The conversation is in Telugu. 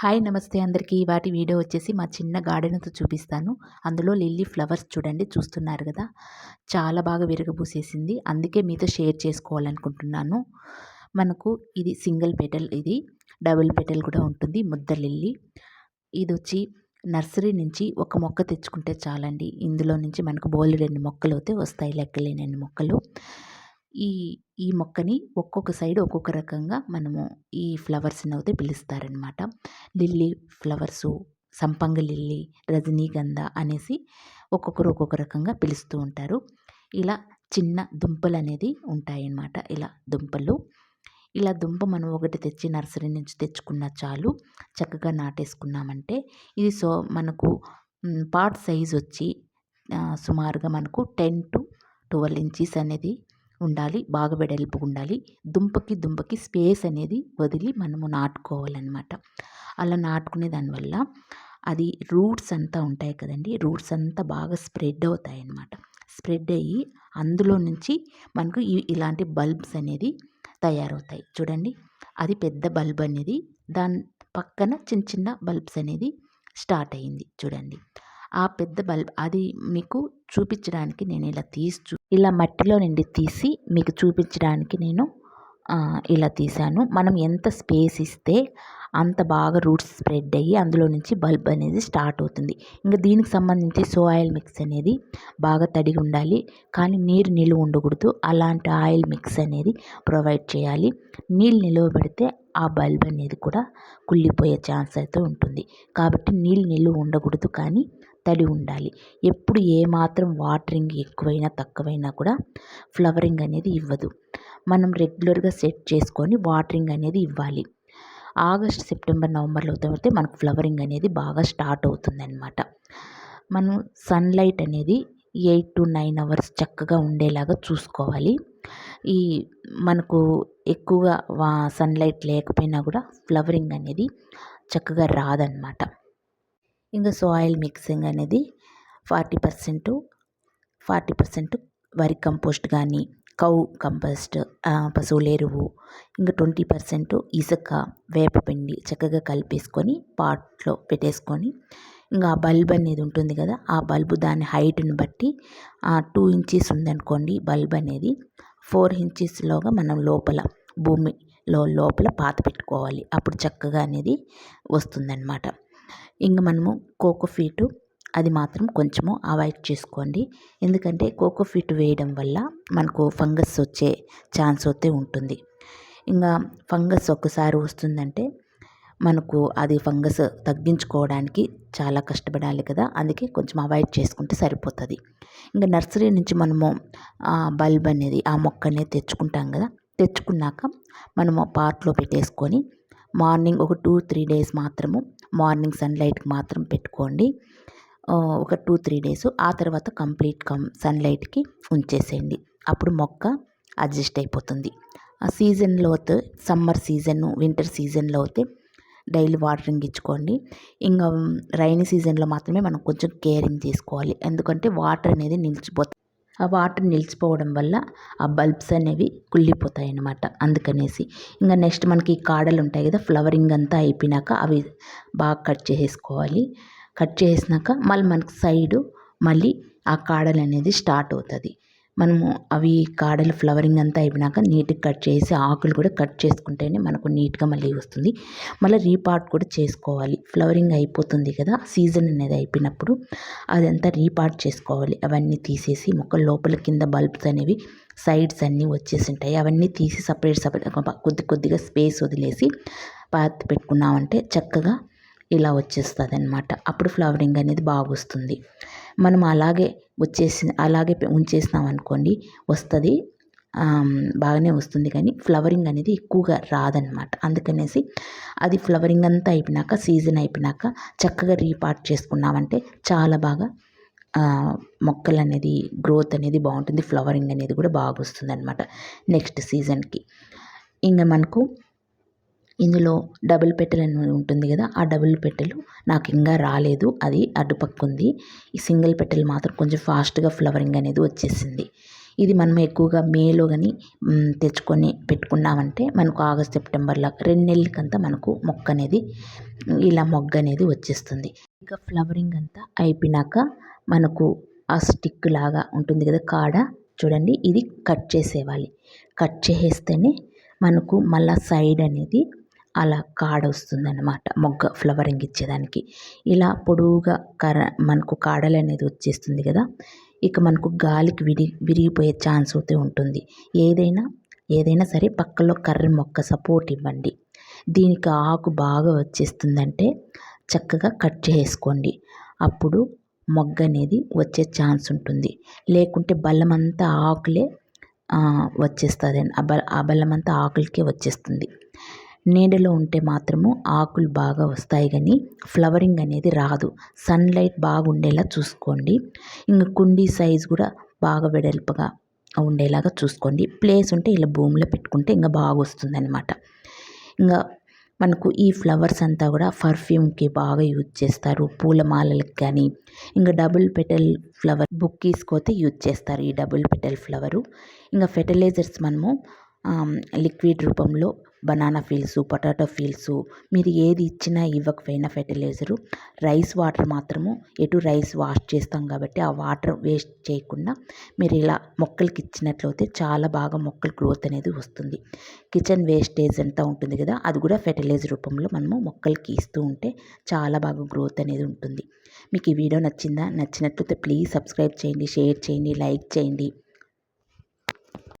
హాయ్ నమస్తే అందరికీ. వాటి వీడియో వచ్చేసి మా చిన్న గార్డెన్తో చూపిస్తాను. అందులో లిల్లీ ఫ్లవర్స్ చూడండి చూస్తున్నారు కదా. చాలా బాగా విరగబూసేసింది. అందుకే మీతో షేర్ చేసుకోవాలనుకుంటున్నాను. మనకు ఇది సింగిల్ పెటల్ ఇది డబుల్ పెటల్ కూడా ఉంటుంది ముద్ద లిల్లీ. ఇది వచ్చి నర్సరీ నుంచి ఒక మొక్క తెచ్చుకుంటే చాలండి. ఇందులో నుంచి మనకు బోల్డ్ రెండు మొక్కలు అయితే వస్తాయి లెక్కలేని మొక్కలు. ఈ ఈ మొక్కని ఒక్కొక్క సైడ్ ఒక్కొక్క రకంగా మనము ఈ ఫ్లవర్స్ని అయితే పిలుస్తారనమాట లిల్లీ ఫ్లవర్సు సంపంగ లిల్లీ రజనీగంధ అనేసి ఒక్కొక్కరు ఒక్కొక్క రకంగా పిలుస్తూ ఉంటారు. ఇలా చిన్న దుంపలు అనేది ఉంటాయన్నమాట. ఇలా దుంపలు. ఇలా దుంప మనం ఒకటి తెచ్చి నర్సరీ నుంచి తెచ్చుకున్న చాలు చక్కగా నాటేసుకున్నామంటే ఇది సో మనకు పాట్ సైజ్ వచ్చి సుమారుగా మనకు టెన్ టు ట్వెల్వ్ ఇంచీస్ అనేది ఉండాలి బాగా వెడల్పు ఉండాలి. దుంపకి దుంపకి స్పేస్ అనేది వదిలి మనము నాటుకోవాలన్నమాట. అలా నాటుకునే దానివల్ల అది రూట్స్ అంతా ఉంటాయి కదండి. రూట్స్ అంతా బాగా స్ప్రెడ్ అవుతాయి అన్నమాట స్ప్రెడ్ అయ్యి అందులో నుంచి మనకు ఇలాంటి బల్బ్స్ అనేది తయారవుతాయి. చూడండి అది పెద్ద బల్బ్ అనేది దాని పక్కన చిన్న చిన్న బల్బ్స్ అనేది స్టార్ట్ అయ్యింది. చూడండి. ఆ పెద్ద బల్బ్ అది మీకు చూపించడానికి నేను ఇలా తీసి ఇలా మట్టిలో నుండి తీసి మీకు చూపించడానికి నేను ఇలా తీశాను. మనం ఎంత స్పేస్ ఇస్తే అంత బాగా రూట్స్ స్ప్రెడ్ అయ్యి అందులో నుంచి బల్బ్ అనేది స్టార్ట్ అవుతుంది. ఇంకా దీనికి సంబంధించి సో ఆయిల్ మిక్స్ అనేది బాగా తడిగి ఉండాలి. కానీ నీరు నిలువ ఉండకూడదు. అలాంటి ఆయిల్ మిక్స్ అనేది ప్రొవైడ్ చేయాలి. నీళ్ళు నిలువ పెడితే ఆ బల్బ్ అనేది కూడా కుళ్ళిపోయే ఛాన్స్ అయితే ఉంటుంది. కాబట్టి నీళ్ళు నిలువ ఉండకూడదు కానీ తడి ఉండాలి. ఎప్పుడు ఏమాత్రం వాటరింగ్ ఎక్కువైనా తక్కువైనా కూడా ఫ్లవరింగ్ అనేది ఇవ్వదు. మనం రెగ్యులర్గా సెట్ చేసుకొని వాటరింగ్ అనేది ఇవ్వాలి. ఆగస్ట్ సెప్టెంబర్ నవంబర్లో అయితే మనకు ఫ్లవరింగ్ అనేది బాగా స్టార్ట్ అవుతుంది అనమాట మనం సన్లైట్ అనేది ఎయిట్ టు నైన్ అవర్స్ చక్కగా ఉండేలాగా చూసుకోవాలి. ఈ మనకు ఎక్కువగా వా సన్లైట్ లేకపోయినా కూడా ఫ్లవరింగ్ అనేది చక్కగా రాదనమాట ఇంకా సాయిల్ మిక్సింగ్ అనేది ఫార్టీ పర్సెంట్ ఫార్టీ పర్సెంట్ వరి కంపోస్ట్ కానీ కౌ కంపోస్ట్ పశువుల ఎరువు ఇంకా ట్వంటీ పర్సెంట్ ఇసుక వేపపిండి చక్కగా కలిపేసుకొని పాట్లో పెట్టేసుకొని ఇంకా ఆ బల్బ్ అనేది ఉంటుంది కదా ఆ బల్బు దాని హైట్ని బట్టి టూ ఇంచెస్ ఉందనుకోండి బల్బ్ అనేది ఫోర్ ఇంచెస్లోగా మనం లోపల భూమిలో లోపల పాత పెట్టుకోవాలి. అప్పుడు చక్కగా అనేది వస్తుందన్నమాట. ఇంక మనము కోకో ఫీటు అది మాత్రం కొంచెము అవాయిడ్ చేసుకోండి. ఎందుకంటే కోకో ఫీట్ వేయడం వల్ల మనకు ఫంగస్ వచ్చే ఛాన్స్ అయితే ఉంటుంది. ఇంకా ఫంగస్ ఒక్కసారి వస్తుందంటే మనకు అది ఫంగస్ తగ్గించుకోవడానికి చాలా కష్టపడాలి కదా. అందుకే కొంచెం అవాయిడ్ చేసుకుంటే సరిపోతుంది. ఇంకా నర్సరీ నుంచి మనము బల్బ్ అనేది ఆ మొక్క అనేది తెచ్చుకుంటాం కదా. తెచ్చుకున్నాక మనము పార్ట్లో పెట్టేసుకొని మార్నింగ్ ఒక టూ త్రీ డేస్ మాత్రము మార్నింగ్ సన్లైట్కి మాత్రం పెట్టుకోండి. ఒక టూ త్రీ డేస్. ఆ తర్వాత కంప్లీట్ కం సన్లైట్కి ఉంచేసేయండి. అప్పుడు మొక్క అడ్జస్ట్ అయిపోతుంది. ఆ సీజన్లో అయితే సమ్మర్ సీజన్ వింటర్ సీజన్లో అయితే డైలీ వాటరింగ్ ఇచ్చుకోండి. ఇంకా రైనీ సీజన్లో మాత్రమే మనం కొంచెం కేరింగ్ తీసుకోవాలి ఎందుకంటే వాటర్ అనేది నిలిచిపోతుంది ఆ వాటర్ నిలిచిపోవడం వల్ల ఆ బల్బ్స్ అనేవి కుళ్ళిపోతాయి అన్నమాట అందుకనేసి ఇంకా నెక్స్ట్ మనకి కాడలు ఉంటాయి కదా ఫ్లవరింగ్ అంతా అయిపోయినాక అవి బాగా కట్ చేసేసుకోవాలి. కట్ చేసినాక మళ్ళీ మనకి సైడు మళ్ళీ ఆ కాడలు అనేది స్టార్ట్ అవుతుంది. మనము అవి కాడలు ఫ్లవరింగ్ అంతా అయిపోయినాక నీట్గా కట్ చేసి ఆకులు కూడా కట్ చేసుకుంటేనే మనకు నీట్గా మళ్ళీ వస్తుంది. మళ్ళీ రీపార్ట్ కూడా చేసుకోవాలి. ఫ్లవరింగ్ అయిపోతుంది కదా సీజన్ అనేది అయిపోయినప్పుడు అదంతా రీపార్ట్ చేసుకోవాలి. అవన్నీ తీసేసి మొక్క లోపల కింద బల్బ్స్ అనేవి సైడ్స్ అన్నీ వచ్చేసి ఉంటాయి. అవన్నీ తీసి సపరేట్ సపరేట్ కొద్ది కొద్దిగా స్పేస్ వదిలేసి పాతి పెట్టుకున్నామంటే చక్కగా ఇలా వచ్చేస్తుంది అనమాట అప్పుడు ఫ్లవరింగ్ అనేది బాగా వస్తుంది మనం అలాగే వచ్చేసి అలాగే ఉంచేసినాం అనుకోండి వస్తుంది. బాగానే వస్తుంది కానీ ఫ్లవరింగ్ అనేది ఎక్కువగా రాదనమాట అందుకనేసి అది ఫ్లవరింగ్ అంతా అయిపోయినాక సీజన్ అయిపోయినాక చక్కగా రీపార్ట్ చేసుకున్నామంటే చాలా బాగా మొక్కలు అనేది గ్రోత్ అనేది బాగుంటుంది ఫ్లవరింగ్ అనేది కూడా బాగా వస్తుంది అనమాట నెక్స్ట్ సీజన్కి. ఇంకా మనకు ఇందులో డబుల్ పెట్టెలు అని ఉంటుంది కదా ఆ డబుల్ పెట్టెలు నాకు ఇంకా రాలేదు. అది అడ్డుపక్క ఉంది ఈ సింగిల్ పెట్టెలు మాత్రం కొంచెం ఫాస్ట్గా ఫ్లవరింగ్ అనేది వచ్చేసింది. ఇది మనం ఎక్కువగా మేలో కానీ తెచ్చుకొని పెట్టుకున్నామంటే మనకు ఆగస్ట్ సెప్టెంబర్లో రెండు నెలలకంతా మనకు మొక్క అనేది ఇలా మొగ్గ అనేది వచ్చేస్తుంది. ఇంకా ఫ్లవరింగ్ అంతా అయిపోయినాక మనకు ఆ స్టిక్ లాగా ఉంటుంది కదా కాడ చూడండి ఇది కట్ చేసేవాలి కట్ చేసేస్తేనే మనకు మళ్ళా సైడ్ అనేది అలా కాడ వస్తుందన్నమాట మొగ్గ ఫ్లవరింగ్ ఇచ్చేదానికి. ఇలా పొడవుగా కర మనకు కాడలు అనేది వచ్చేస్తుంది కదా. ఇక మనకు గాలికి విడి విరిగిపోయే ఛాన్స్ అయితే ఉంటుంది. ఏదైనా ఏదైనా సరే పక్కలో కర్ర మొక్క సపోర్ట్ ఇవ్వండి. దీనికి ఆకు బాగా వచ్చేస్తుందంటే చక్కగా కట్ చేసుకోండి. అప్పుడు మొగ్గ అనేది వచ్చే ఛాన్స్ ఉంటుంది. లేకుంటే బల్లమంతా ఆకులే వచ్చేస్తుంది ఆ బలమంతా ఆకులకే వచ్చేస్తుంది. నీడలో ఉంటే మాత్రము ఆకులు బాగా వస్తాయి కానీ ఫ్లవరింగ్ అనేది రాదు. సన్లైట్ బాగుండేలా చూసుకోండి. ఇంకా కుండీ సైజ్ కూడా బాగా వెడల్పుగా ఉండేలాగా చూసుకోండి. ప్లేస్ ఉంటే ఇలా భూమిలో పెట్టుకుంటే ఇంకా బాగా వస్తుంది అనమాట ఇంకా మనకు ఈ ఫ్లవర్స్ అంతా కూడా పర్ఫ్యూమ్కి బాగా యూజ్ చేస్తారు. పూలమాలలకు కానీ ఇంకా డబుల్ పెటల్ ఫ్లవర్ బుక్కీస్కి యూజ్ చేస్తారు ఈ డబుల్ పెటల్ ఫ్లవరు. ఇంకా ఫెర్టిలైజర్స్ మనము లిక్విడ్ రూపంలో బనానా ఫీల్స్ పొటాటో ఫీల్స్ మీరు ఏది ఇచ్చినా ఇవ్వకపోయినా ఫెర్టిలైజరు. రైస్ వాటర్ మాత్రము ఎటు రైస్ వాష్ చేస్తాం కాబట్టి ఆ వాటర్ వేస్ట్ చేయకుండా మీరు ఇలా మొక్కలకి ఇచ్చినట్లయితే చాలా బాగా మొక్కలు గ్రోత్ అనేది వస్తుంది. కిచెన్ వేస్టేజ్ అంతా ఉంటుంది కదా అది కూడా ఫెర్టిలైజర్ రూపంలో మనము మొక్కలకి ఇస్తూ ఉంటే చాలా బాగా గ్రోత్ అనేది ఉంటుంది. మీకు ఈ వీడియో నచ్చిందా? నచ్చినట్లయితే ప్లీజ్ సబ్స్క్రైబ్ చేయండి షేర్ చేయండి లైక్ చేయండి.